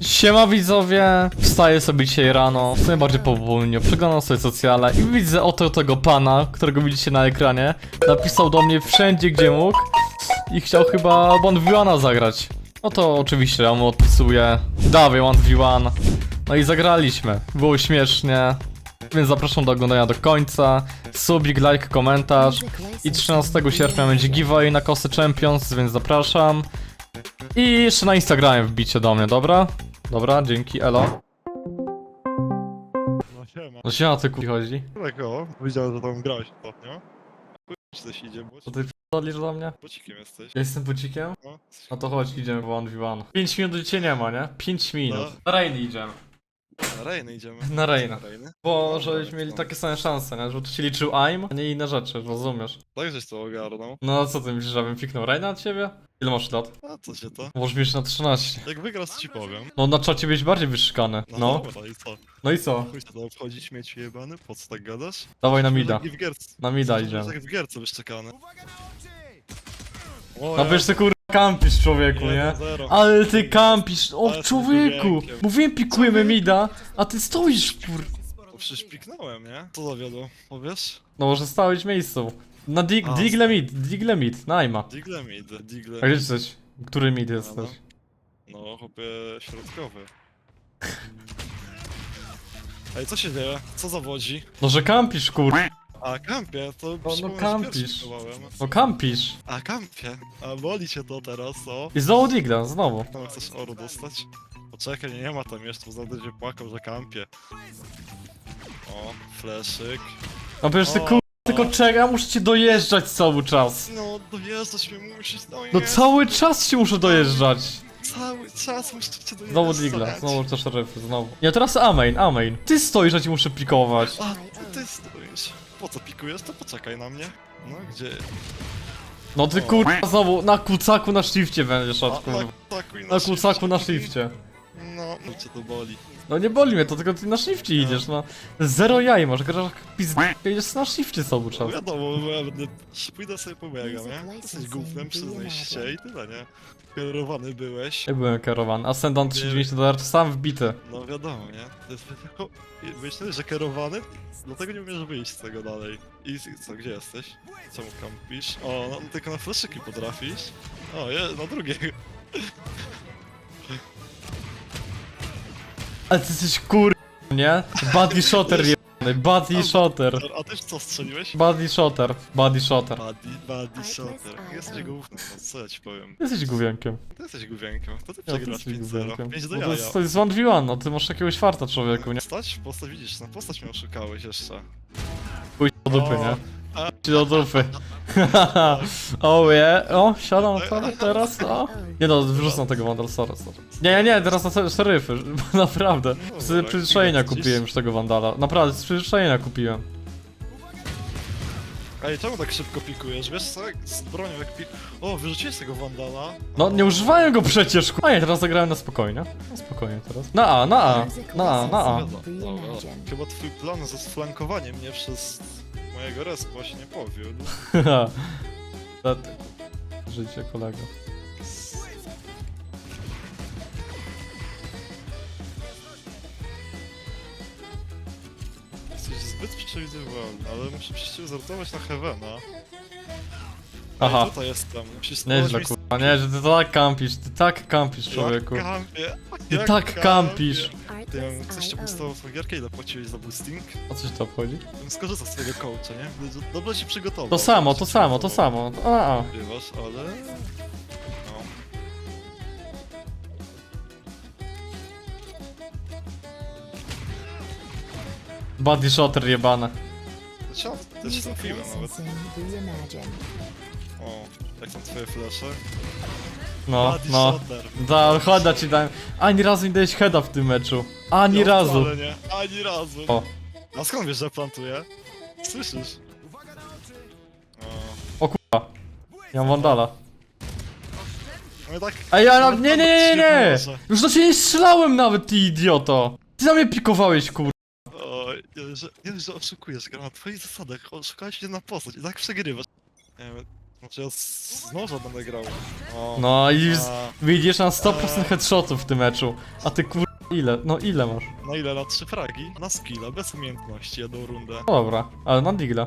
Siema widzowie, wstaję sobie dzisiaj rano, w sumie bardziej powolnie, przeglądam sobie socjale i widzę oto tego pana, którego widzicie na ekranie. Napisał do mnie wszędzie gdzie mógł i chciał chyba Bond v zagrać. No to oczywiście, ja mu odpisuję, dawaj 1v1. No i zagraliśmy, było śmiesznie, więc zapraszam do oglądania do końca. Subik, like, komentarz. I 13 sierpnia będzie giveaway na Kosy Champions, więc zapraszam. I jeszcze na Instagramie wbicie do mnie, dobra? Dobra, dzięki, elo. No siema. No się ty ku- chodzi? Tego, widziałem, że tam grałeś ostatnio. Czy coś idzie, bo Co ty p***lisz do mnie? bocikiem jesteś. Ja jestem bucikiem? No, No to chodź, idziemy w 1v1. 5 minut cię nie ma, nie? 5 minut. No. Na Rainy idziemy. Na Rejny idziemy. Na Raina. Rejny? Bo No, żebyśmy dobra, mieli to- takie same szanse, nie? Żeby tu się liczył aim, a nie inne rzeczy, rozumiesz? Tak żeś to ogarnął. No co ty myślisz, żebym piknął Raina od ciebie? Ile masz lat? A co się to? Możesz mieć na 13. Jak wygrasz ci powiem. No na czacie byś bardziej wyszykany. No. dobra, i co? No i co? Chuj się to obchodzi śmieć jebany? Po co tak gadasz? Dawaj na mida. jak w gierce. Na mida idziemy. Jak w gierce wyszczekany. No wiesz ty kur... kampisz człowieku, nie? Ale ty kampisz, o Ale człowieku! Mówiłem pikujemy mida, a ty stoisz kur... To przecież piknąłem, nie? Co zawiodło? Powiesz? No może stałeś miejscu. Na dig A, digle mid, digle mid, najma. Digle mid, digle A gdzie jesteś? Który mid jesteś? No, chłopie środkowy. Ej, co się dzieje? Co zawodzi? No że kampisz kur... A, kampie, to no że kampisz. No kampisz. A, kampie. A, boli cię to teraz, o? I znowu digla, znowu. Tam chcesz oro dostać? Poczekaj, nie ma tam jeszcze, bo za będzie płakał, że kampie. O, fleszyk. No przecież ty kur... Tylko czekaj, muszę cię dojeżdżać cały czas. No, dojeżdżać mnie musisz, no No cały czas ci muszę dojeżdżać. Cały czas muszę cię dojeżdżać. Znowu digla, znowu te szeryfy, znowu. Nie, teraz amain, amain. Ty stoisz, a ci muszę pikować. A, ty, ty stoisz. Po co pikujesz? To poczekaj na mnie. No, gdzie? No ty kurwa znowu na kucaku na shifcie będziesz od kurwa. na kucaku Na shifcie. No, no cię to boli. No nie boli mnie to, tylko ty na shifcie idziesz, no. Zero jaj, może grasz jak pizd... Idziesz na shifcie cały czas. No wiadomo, bo ja będę... Pójdę sobie pobiegam, nie? Jesteś gównem, przyznaj się i tyle, nie? Kierowany byłeś. Ja byłem kierowany. Ascendant 390 dolarów sam wbity. No wiadomo, nie? To jest tylko... Myślę, że kierowany, dlatego nie umiesz wyjść z tego dalej. I co, gdzie jesteś? Czemu kampisz? O, no tylko na fleszyki potrafisz. O, je, na drugiego. Ale ty jesteś kur... nie? Body shotter jebany, body shotter. A ty co strzeliłeś? Body shotter, body shotter. Buddy, buddy shotter. Jesteś gównem, no co ja ci powiem? Jesteś gówniankiem. Ty jesteś gównianką, to ty przegrasz jesteś 5-0. gówniankiem. 5 do No to jaja. jest, to jest 1v1, no ty masz jakiegoś farta człowieku, nie? Postać? Postać widzisz, na postać mnie oszukałeś jeszcze. Pójdź do dupy, O, nie? Do dupy. o je, o, siadam to teraz, o. Nie no, wyrzucam tego Vandal, sorry, sorry. Nie, nie, teraz na se- szeryfy, bo naprawdę. No Z dobra, przyzwyczajenia kupiłem już tego Vandala. Naprawdę, z przyzwyczajenia kupiłem. Ej, czemu tak szybko pikujesz? Wiesz co, jak z bronią jak pik... O, wyrzuciłeś tego Wandala? No, nie używałem go przecież, ku- A nie, teraz zagrałem na spokojnie. Na spokojnie teraz. Na A, na A, na A, na A. Dobra. Chyba twój plan ze sflankowaniem mnie przez mojego się nie powiódł. Niestety. Życie kolego. Jesteś zbyt przewidywalny, ale muszę przecież zartować na Heavena. Aha. Ej, tutaj jestem, musisz Nieźle kurwa, nie, że ty tak kampisz, ty tak kampisz Jak człowieku. kampię, Ty jak tak kampisz. Ty ja bym coś cię boostował w gierkę, ile płaciłeś za boosting? O co ci to obchodzi? Bym skorzystał z tego coacha, nie? Dobrze się przygotował. To samo, to się samo, to samo. A, a. Bywasz, ale... No. Body shotter jebane. To cię, to cię trafiłem nawet. O, jak są twoje flesze? No, Body no. shotter. Da, choda ci dałem. Ani razu nie dałeś heada w tym meczu. Ani Ja razu. wcale nie, ani razu. O. A skąd wiesz, że plantuję? Słyszysz? O. O kurwa. Ja mam wandala. No i tak... Ej, ja na... Nie, nie, nie, nie. Już do ciebie nie strzelałem nawet, ty idioto! Ty na mnie pikowałeś, kur... O, nie, że, nie, że oszukujesz, gra na twoich zasadach, oszukałeś mnie na postać i tak przegrywasz. Nie wiem, Znaczy ja z, z noża będę grał. O, No i z- a, widzisz na 100% headshotów w tym meczu. A ty kur... ile? No ile masz? na ile? Na trzy fragi? Na skilla, bez umiejętności, jedną rundę. No dobra, ale na digla.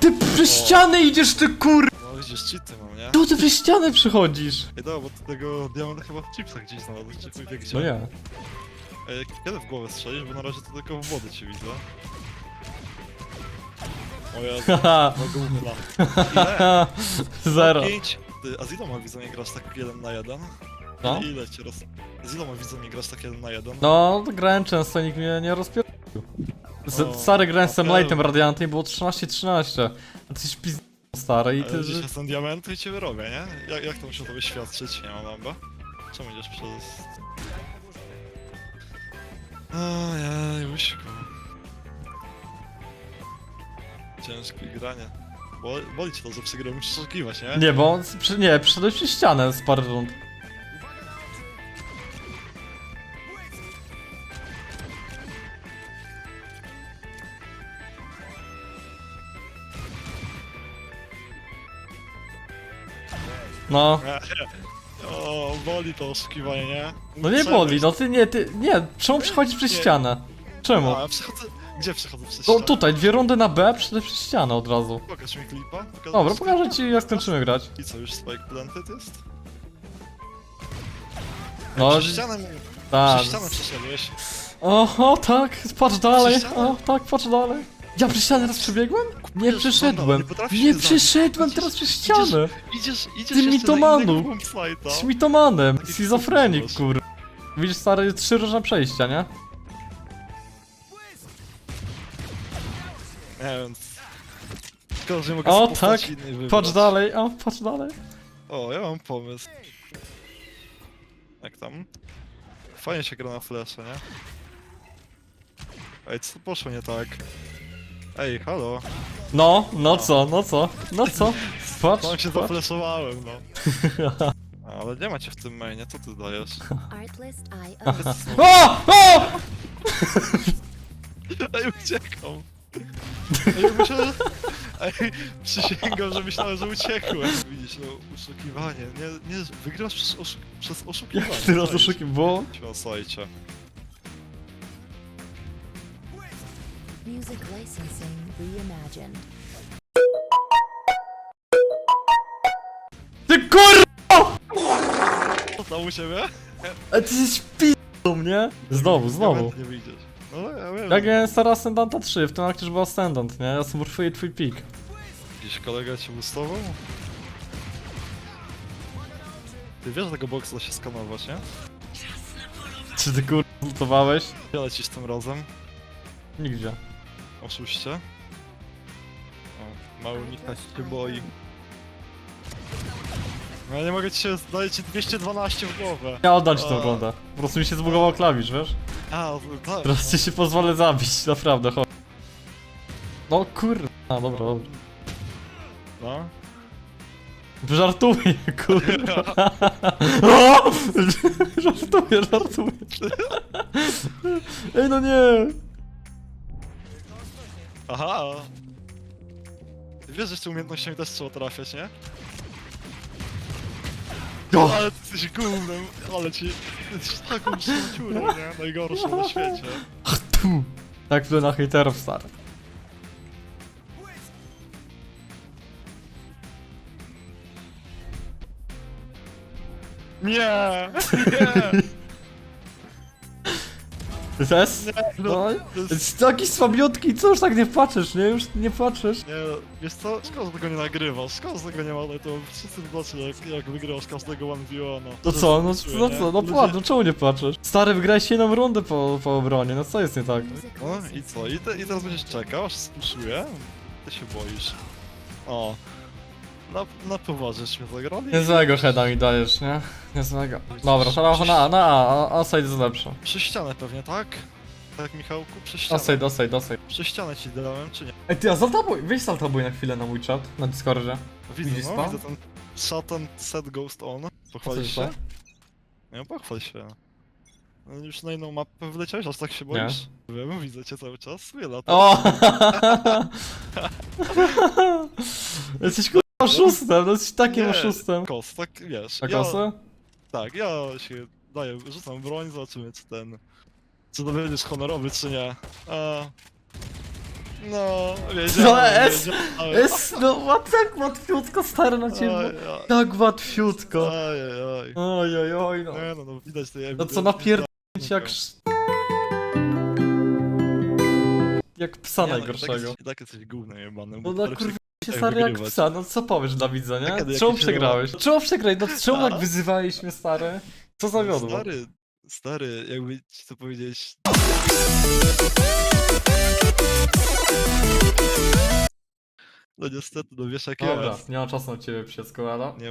Ty przez ścianę idziesz, ty kur... No widzisz, cheaty mam, nie? Tu ty przez ścianę przychodzisz. Ej, dobra, bo ty tego diamenta chyba w chipsach gdzieś znalazłeś, czy chuj wie gdzie. No nie. Ej, kiedy w głowę strzelisz, bo na razie to tylko w wodę cię widzę. O Jezu, Haha. gówna. Ile? Zero. Pięć. Ty, a z iloma widzami grasz tak jeden na jeden? No. Ile cię roz... Z iloma widzami grasz tak jeden na jeden? No, grałem często, nikt mnie nie rozpierdolił. Z, O, stary grałem z okej. Samlightem Radiantem i było 13-13. A ty jesteś pizd... stary i ty... Ale dzisiaj są diamenty i cię wyrobię, nie? Jak, jak to musi tobie świadczyć? Nie mam lamba. Czemu idziesz przez... Ojej, łyśku. Ciężkie granie. Boli, boli cię to, że przegrałem musisz oszukiwać, nie? Nie, bo on... przy- Nie, przyszedłeś przez ścianę z parę rund. No, O, boli to oszukiwanie, nie? no nie boli, no ty nie, ty, nie, czemu przechodzisz przez ścianę? Czemu? A, ja przechodzę... Gdzie przechodzę przez No ścianę? tutaj, dwie rundy na B, przyszedłeś przez ścianę od razu. Pokaż mi klipa. Pokaż Dobra, mi pokażę ci jak skończymy grać. I co, już Spike Planted jest? No, Przez ścianę, tak. przez ścianę przeszedłeś. Oho, tak, patrz dalej, ścianę? o, tak, patrz dalej. Ja przez ścianę raz przebiegłem? Nie Wiesz, przeszedłem, nie potrafisz nie się zabić. teraz przez Idziesz- ścianę. Idziesz, idziesz Ty jeszcze mitomanu. na innego mitomanem, schizofrenik, kur... Widzisz, stary, trzy różne przejścia, nie? Nie wiem. Szkoda, że nie mogę O, tak, wybrać. Patrz dalej, o, patrz dalej. O, ja mam pomysł. Jak tam? Fajnie się gra na flesze, nie? Ej, co poszło nie tak? Ej, halo. No, no co, no co, no co? Patrz, Tam się patrz. zafleszowałem, no. Ale nie macie w tym mainie, co ty dajesz? Artlist IO. O! O! Ej, uciekam. Ej, myślałem, Ej, przysięgam, że myślałem, że uciekłem. Widzisz, no, oszukiwanie. Nie, nie, wygrasz przez, oszu przez oszukiwanie. Jak ty raz Czaisz? oszukiwał? Bo... Słuchajcie. Music licensing reimagined. Ty kur... Co tam u siebie? A ty jesteś p***ą, nie? Znowu, znowu. Nie wyjdziesz. No, ja wiem. Jak ja stara Ascendanta 3, w tym akcie już był Ascendant, nie? Ja smurfuję twój pik. Jakiś kolega cię boostował? Ty wiesz, że tego da się skanować, nie? Czy ty kur... lutowałeś? Gdzie lecisz tym razem? Nigdzie. Oszuście. O, mały Michał się boi. No ja nie mogę ci się, daję ci 212 w głowę. Ja oddam ci tą A. rundę. Po prostu mi się zbugował klawisz, wiesz? A, tak. Teraz ci się pozwolę zabić, naprawdę, chodź. No kur... A, dobra, dobra. No. Żartuję, kurwa. O! Żartuję, żartuję. Ej, no nie. Aha! Ty Wiesz, że z tymi umiejętnościami też trzeba trafiać, nie? O! Ale ty jesteś gównem, ale ci... Jesteś taką szmaciurą, nie? Najgorszą na świecie. Tu. Tak wtedy na hejterów, stary. Nie! Nie! Zes? No, No, to jest... taki słabiutki, co już tak nie płaczesz, nie? Już nie płaczesz. Nie, wiesz co? Szkoda, że tego nie nagrywasz. Szkoda, że tego nie ma, ale to wszyscy zobaczą, jak, jak wygrasz każdego 1v1. To co, no, no co, no płacz, no czemu nie płaczesz? Stary, wygrałeś jedną rundę po, po obronie, no co jest nie tak? No i co? I, te, I teraz będziesz czekał, aż spuszuję? Ty się boisz. O. Na, na poważnie mnie zagrali. Niezłego heada mi dajesz, nie? Niezłego. Dobra, to na, na A, a Oside jest lepsze. Przez ścianę pewnie, tak? Tak Michałku? Przez ścianę. Oside, Oside, Oside. Przez ścianę ci dałem, czy nie? Ej, ty, a zaltabuj, weź saltabuj na chwilę na mój czat, na Discordzie. Widzę, Widzisz no, to? widzę ten Satan set ghost on. Pochwalisz się? Nie, pochwal się. No, Już na inną mapę wleciałeś, aż tak się boisz? Wiem, widzę cię cały czas, wiele to. O! Jesteś kurwa oszustem, no jesteś takim Nie, oszustem. Kos, tak wiesz. A ja-? Tak, ja się daję, rzucam broń, zobaczymy czy ten... Czy to będziesz honorowy, czy nie. A... No, wiedziałem, No, es- wiedziałem. Jest, no ła- tak łatwiutko stary na ciebie. Oj, Tak łatwiutko. oj, oj, oj. Oj, oj, oj, no. Nie no, no widać to No co napierdolić jak... sz- Jak psa najgorszego. I tak jesteś gównem jebanym. No bo na kurwa się tak stary jak wygrywać. psa, no co powiesz dla widza, nie? Czemu przegrałeś? Czemu przegrałeś? No czemu tak wyzywałeś mnie stary? Co zawiodło? Stary, stary, jakby ci to powiedzieć... No niestety, no wiesz jak Dobra, jest. nie ma czasu na ciebie, psie składa. Nie